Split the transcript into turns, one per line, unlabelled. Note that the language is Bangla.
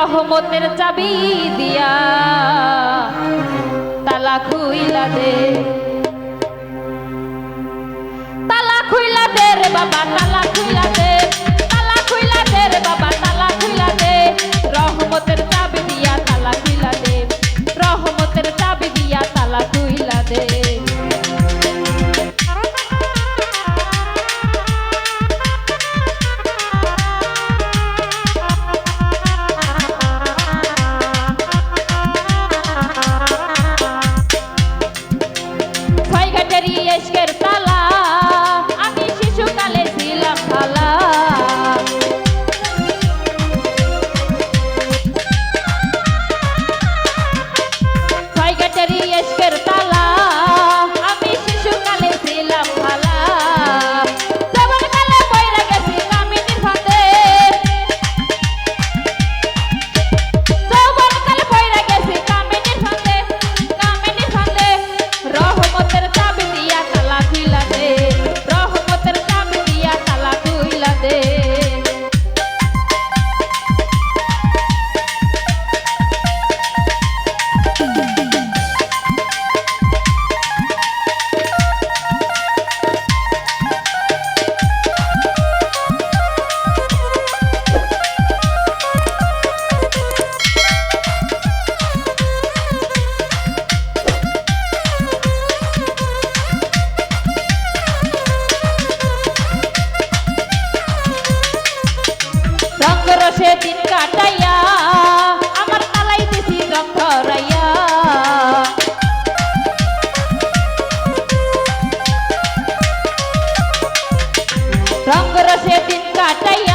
রহমতের চাবি দিয়া তালা খুইলা দে। তালা খুইলা দে রে বাবা দিন কাটাইয়া আমার তালাই দিছি জখরাইয়া রঙ্গ রসে দিন কাটাইয়া